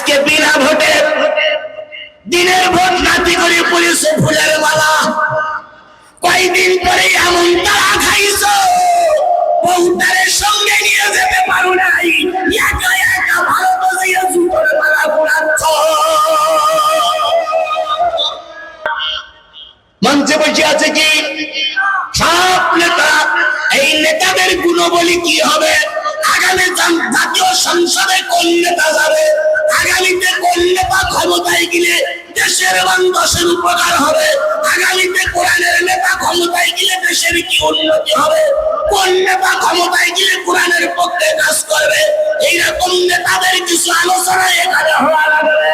আজকে বিনা ভোটে দিনের ভোট নাতি করে পুলিশ ফুলের মালা। কয়দিন পরে এমন তারা খাইছ? বউটারের সঙ্গে নিয়ে যেতে পারো নাই। মঞ্চে বসে আছে কি? সব নেতা, এই নেতাদের গুণবলী কি হবে? আগামী জাতীয় সংসদে কোন নেতা যাবে? আগামীতে কোন নেতা ক্ষমতায় গেলে দেশের মানুষের উপকার হবে? আগামীতে কোরআনের নেতা ক্ষমতায় গেলে দেশের কি উন্নতি হবে? কোন নেতা ক্ষমতায় গেলে কোরআনের পক্ষে কাজ করবে? এইরকম নেতাদের কিছু আলোচনা এখানে হওয়া লাগবে।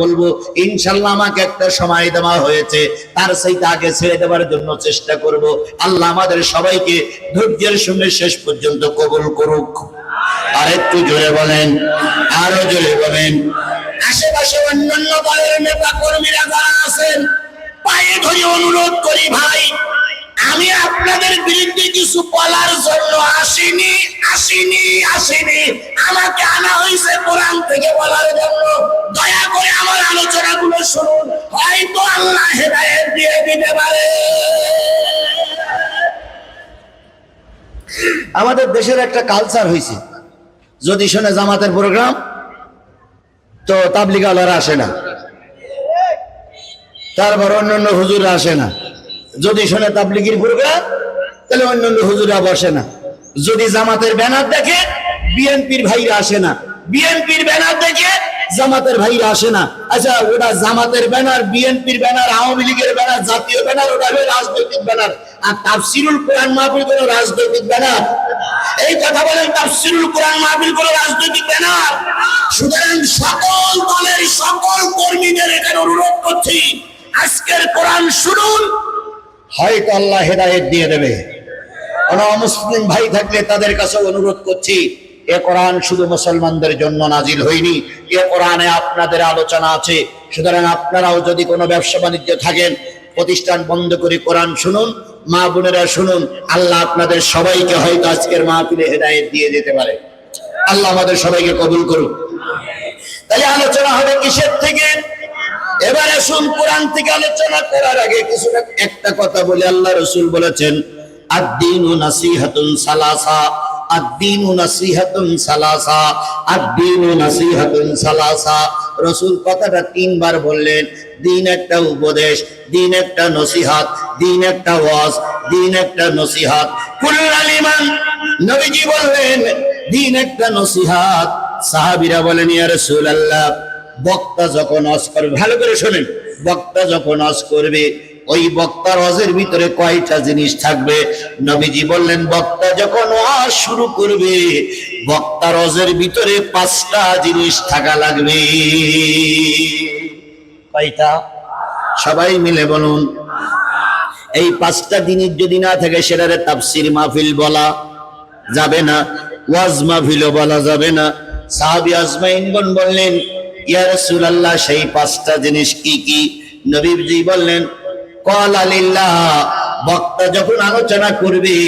বলব, ইনশাল্লাহ আমাকে একটা সময় দেওয়া হয়েছে। তার সেইটা আগে ছেড়ে দেওয়ার জন্য চেষ্টা করব। আল্লাহ আমাদের সবাইকে ধৈর্যের সঙ্গে শেষ পর্যন্ত কবুল করুক। আর একটু জোরে বলেন আরও জোরে বলেন। আশেপাশে অন্যান্য দলের নেতা কর্মীরা যারা আছেন পায়ে ধরে অনুরোধ করি ভাই আমি আপনাদের বিরুদ্ধে কিছু বলার জন্য আসিনি আসিনি আসিনি। আমাকে আনা হয়েছে কোরআন থেকে বলার জন্য। দয়া করে আমার আলোচনাগুলো শুনুন। হয়তো আল্লাহ হেদায়েত দিয়ে দিতে পারে। আমাদের দেশের একটা কালচার হয়েছে। যদি শোনে জামাতের প্রোগ্রাম তো তাবলিগ আলারা আসে না। তারপর অন্যান্য হুজুরা আসে না। যদি শোনে তাবলিগির প্রোগ্রাম তাহলে অন্যান্য হুজুরা বসে না। যদি জামাতের ব্যানার দেখে, বিএনপির ভাইরা আসে না। বিএনপির ব্যানার দেখে, জামাতের ভাইরা আসে না। আচ্ছা ওটা জামাতের ব্যানার, বিএনপির ব্যানার, আওয়ামী লীগের ব্যানার, জাতীয় ব্যানার, ওটা রাজনৈতিক ব্যানার। আর তাফসিরুল কোরআন মাহফিল কোনো রাজনৈতিক ব্যানার। এই কথা বলেন তাফসিরুল কোরআন মাহফিল কোনো রাজনৈতিক ব্যানার। সুতরাং সকল দলের সকল কর্মীদের এখানে অনুরোধ করছি, আজকের কোরআন শুনুন। হয়তো আল্লাহ হেদায়েত দিয়ে দেবে। কোন মুসলিম ভাই থাকলে তাদের কাছে অনুরোধ করছি, এ কোরআন শুধু মুসলমানদের জন্য নাজিল হয়নি, এ কোরআনে আপনাদের আলোচনা আছে। সুতরাং আপনারাও যদি কোনো ব্যবসা বাণিজ্য থাকেন, প্রতিষ্ঠান বন্ধ করে কোরআন শুনুন। মা বোনেরা শুনুন, আল্লাহ আপনাদের সবাইকে হয়তো আজকের মাহফিলে হেদায়ত দিয়ে যেতে পারে। আল্লাহ আমাদের সবাইকে কবুল করুন তাহলে আলোচনা হবে কিসের থেকে? এবারে শুন কোরআন থেকে আলোচনা করার আগে কিছু একটা কথা বলে। আল্লাহ রসুল বলেছেন, আদ্দিনু নাসিহাতুন সালাসা। আদ্দিনু নাসিহাতুন সালাসা, আদ্দিনু নাসিহাতুন সালাসা। রসুল কথাটা তিনবার বললেন, দিন একটা উপদেশ, দিন একটা নসিহাত, দিন একটা ওয়াজ, দিন একটা নসিহাত। কুল্লালিমান নবীজি বললেন, দিন একটা নসিহাত। সাহাবীরা বলেন, ইয়া বক্তা যখন অজ করবে, ভালো করে শোনেন, বক্তা যখন অজ করবে ওই বক্তার অজের ভিতরে কয়টা জিনিস থাকবে? নবীজি বললেন, বক্তা যখন ওয়াজ শুরু করবে, বক্তার অজের ভিতরে পাঁচটা জিনিস থাকা লাগবে। কয়টা? সবাই মিলে বলুন। এই পাঁচটা জিনিস যদি না থাকে, সেটারে তাফসির মাহফিল বলা যাবে না, ওয়াজ মাহফিলও বলা যাবে না। সাহাবি আজমাইনগণ বললেন, ইয়া রাসূলুল্লাহ, সেই পাঁচটা জিনিস কি কি? নবীজি বললেন বক্তা যখন আলোচনা করবে,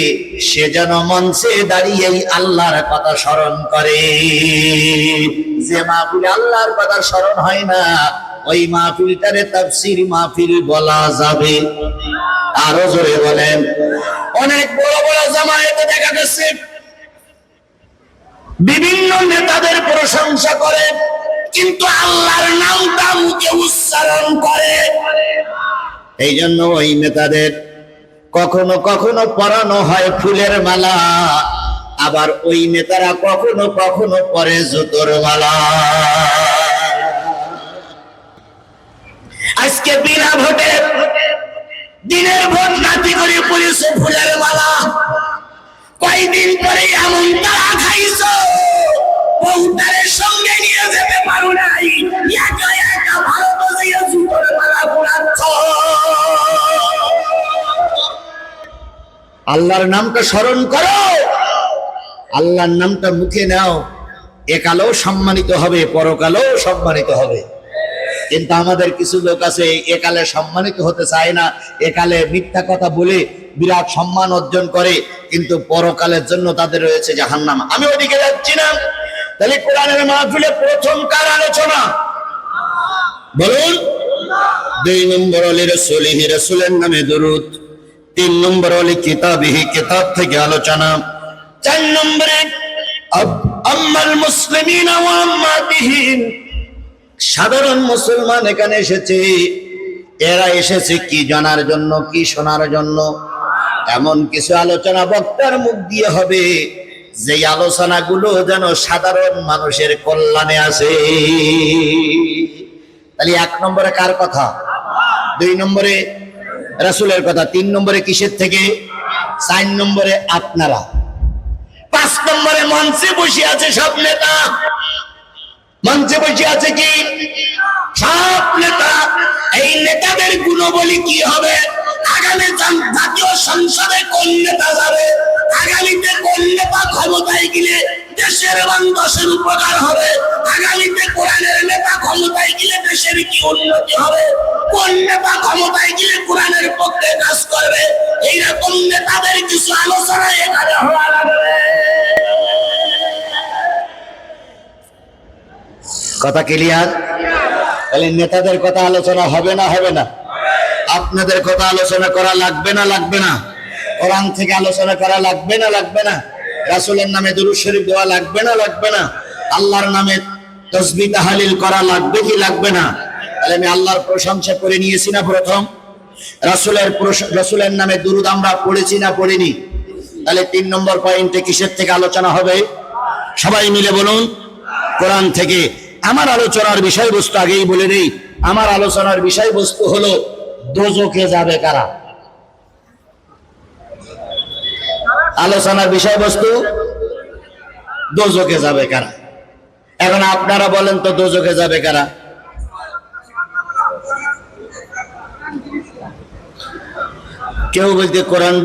সে যেন মঞ্চে দাঁড়িয়ে আল্লাহর কথা স্মরণ করে। যে মাহফিলে আল্লাহর কথা স্মরণ হয় না, ওই মাহফিলটারে তাফসির মাহফিল বলা যাবে। আরও জোরে বলেন। অনেক বড় বড় জামায়াতে দেখা গেছে। বিভিন্ন নেতাদের প্রশংসা করে, কিন্তু আল্লাহর নামটা মুখে উচ্চারণ করে। এই জন্য ওই নেতাদের কখনো কখনো পরানো হয় ফুলের মালা, আবার ওই নেতারা কখনো কখনো পরে জুতোর মালা। আজকে বিনা ভোটে দিনের ভোট নাতি করে পুলিশ ফুলের মালা। কয়দিন পরে এমন তারা খাইছ? আল্লাহর নামটা স্মরণ করো। আল্লাহর নামটা মুখে নাও। একালেও সম্মানিত হবে পরকালেও সম্মানিত হবে। কিন্তু আমাদের কিছু লোক আছে একালে সম্মানিত হতে চায় না। একালে মিথ্যা কথা বলে বিরাট সম্মান অর্জন করে, কিন্তু পরকালের জন্য তাদের রয়েছে জাহান্নাম। আমি ওদিকে যাচ্ছি না। তাহলে কোরআনের মাহফিলে প্রথম কার আলোচনা? বলুন। দুই নম্বর রসুলিহি, রসুলের নামে দরুদ। তিন নম্বর হলে কিতাবিহি কিতাব থেকে আলোচনা। চার নম্বরে আম্মাল মুসলিমিন সাধারণ মুসলমান এখানে এসেছে। এরা এসেছে কি জানার জন্য, কি শোনার জন্য? এমন কিছু আলোচনা বক্তার মুখ দিয়ে হবে। যে আলোচনাগুলো যেন সাধারণ মানুষের কল্যাণে আসে। তাহলে এক নম্বরে কার কথা? দুই নম্বরে রাসূলের কথা, তিন নম্বরে কিসের থেকে? চার নম্বরে আপনারা। পাঁচ নম্বরে মঞ্চে বসে আছে সব নেতা। মঞ্চে বসে আছে কি? সব নেতা। এই নেতাদের গুণবলী কি হবে? আগামী জাতীয় সংসদে কোন নেতা যাবে? আগামীতে কোন নেতা ক্ষমতায় গেলে দেশের এবং দশের উপকার হবে? আগামীতে কোরআনের নেতা ক্ষমতায় গেলে কি উন্নতি হবে, কোন নেতা ক্ষমতায় গেলে কোরআনের পক্ষে কাজ করবে? এইরকম নেতাদের কিছু আলোচনা এখানে হওয়া লাগবে। কথা ক্লিয়ার? তাহলে নেতাদের কথা আলোচনা হবে না হবে না? আপনাদের কথা আলোচনা করা লাগবে না লাগবে না? কোরআন থেকে আলোচনা করা লাগবে না লাগবে না? রাসূলের নামে দুরূদ শরীফ দেওয়া লাগবে না লাগবে না? আল্লাহর নামে তসবি তাহালিল করা লাগবে কি লাগবে না? তাহলে আমি আল্লাহর প্রশংসা করে নিয়েছি না প্রথম? রাসূলের রাসূলের নামে দুরুদ আমরা পড়েছি না পড়িনি? তাহলে তিন নম্বর পয়েন্টে কিসের থেকে আলোচনা হবে? সবাই মিলে বলুন, কোরআন থেকে। আমার আলোচনার বিষয়বস্তু আগেই বলে নেই। আমার আলোচনার বিষয়বস্তু হলো দোজকে যাবে কারা? আলোচনার বিষয়বস্তু দোজকে যাবে কারা? এখন আপনারা বলেন তো দোজকে যাবে কারা? কেউ বলছে কোরআন